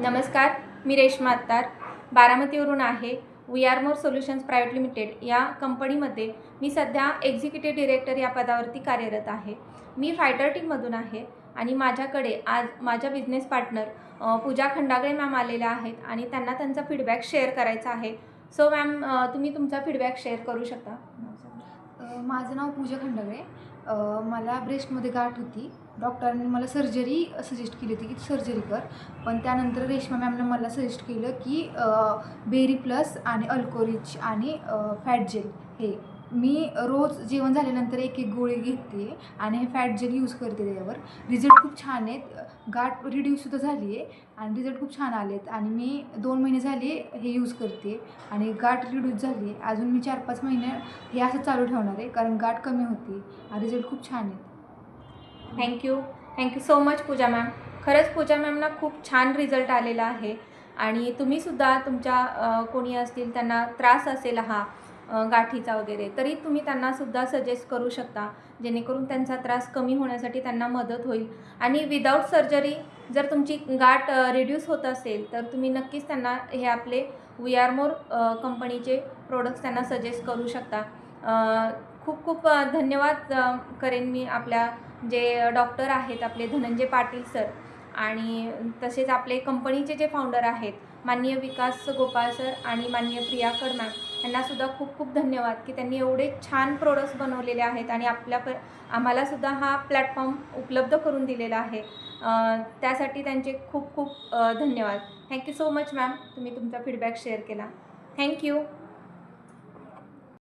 नमस्कार मी रेश्मा अत्तार. बारामतीवरून आहे. We are more solutions private limited या कंपनीमध्ये मी सध्या एक्झिक्युटिव्ह डिरेक्टर या पदावरती कार्यरत आहे. मी फायटर टीममधून आहे आणि माझ्याकडे आज माझ्या business partner Pooja Khandagale ma'am आलेल्या आहेत आणि त्यांना त्यांचा फीडबॅक शेअर करायचा आहे. सो मॅम तुम्ही तुमचा फीडबॅक शेअर करू शकता. माझं नाव पूजा खंडागळे. मला ब्रेस्टमध्ये गाठ होती. डॉक्टरांनी मला सर्जरी सजेस्ट केली होती की सर्जरी कर. पण त्यानंतर रेश्मा मॅमनं मला सजेस्ट केलं की बेरी प्लस आणि अल्कोरिच आणि फॅट जेल हे. मी रोज जेवण झाल्यानंतर एक एक गोळी घेते आणि हे फॅट जेल यूज करते त्याच्यावर. रिझल्ट खूप छान आहेत. गाठ रिड्यूससुद्धा झाली आहे आणि रिझल्ट खूप छान आले आहेत. आणि मी दोन महिने झाले हे यूज करते आणि गाठ रिड्यूस झाली आहे. अजून मी चार पाच महिने हे असं चालू ठेवणार आहे कारण गाठ कमी होती. आणि रिझल्ट खूप छान आहेत. Thank you thank you so much Pooja ma'am खरंच पूजा मॅमना खूप छान रिझल्ट आलेला आहे. आणि तुम्हीसुद्धा तुमच्या कोणी असतील त्यांना त्रास असेल हा गाठीचा वगैरे तरी तुम्ही त्यांनासुद्धा सजेस्ट करू शकता जेणेकरून त्यांचा त्रास कमी होण्यासाठी त्यांना मदत होईल. आणि विदाऊट सर्जरी जर तुमची गाठ रिड्यूस होत असेल तर तुम्ही नक्कीच त्यांना हे आपले वी आर मोर कंपनीचे प्रोडक्ट्स त्यांना सजेस्ट करू शकता. खूप खूप धन्यवाद करेन मी आपल्या जे डॉक्टर आहेत आपले धनंजय पाटील सर आणि तसेच आपले कंपनीचे जे फाउंडर आहेत माननीय विकास गोपाळ सर आणि माननीय प्रिया मॅम यांनासुद्धा खूप खूप धन्यवाद की त्यांनी एवढे छान प्रोडक्ट्स बनवलेले आहेत आणि आपल्या प आम्हालासुद्धा हा प्लॅटफॉर्म उपलब्ध करून दिलेला आहे. त्यासाठी त्यांचे खूप खूप धन्यवाद. थँक्यू सो मच मॅम तुम्ही तुमचा फीडबॅक शेअर केला. थँक्यू